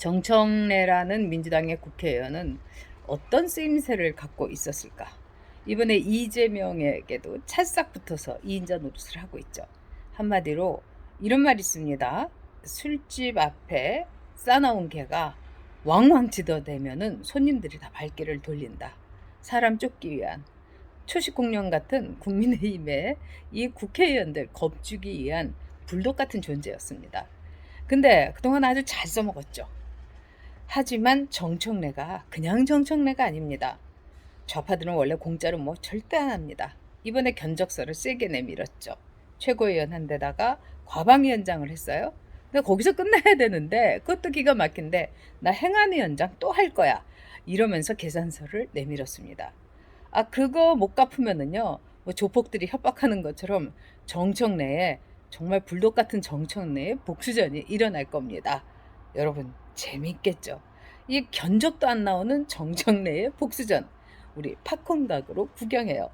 정청래라는 민주당의 국회의원은 어떤 쓰임새를 갖고 있었을까? 이번에 이재명에게도 찰싹 붙어서 2인자 노릇을 하고 있죠. 한마디로 이런 말이 있습니다. 술집 앞에 싸나운 개가 왕왕 짖어대면은 손님들이 다 발길을 돌린다. 사람 쫓기 위한 초식 공룡 같은 국민의힘의 이 국회의원들 겁주기 위한 불독 같은 존재였습니다. 근데 그동안 아주 잘 써먹었죠. 하지만 정청래가 그냥 정청래가 아닙니다. 좌파들은 원래 공짜로 뭐 절대 안 합니다. 이번에 견적서를 세게 내밀었죠. 최고위원 한 데다가 과방위원장을 했어요. 근데 거기서 끝내야 되는데 그것도 기가 막힌데 나 행안위원장 또 할 거야. 이러면서 계산서를 내밀었습니다. 아 그거 못 갚으면은요 뭐 조폭들이 협박하는 것처럼 정청래에 정말 불독 같은 정청래의 복수전이 일어날 겁니다. 여러분 재밌겠죠? 이 견적도 안 나오는 정청래의 복수전 우리 팝콘 각으로 구경해요.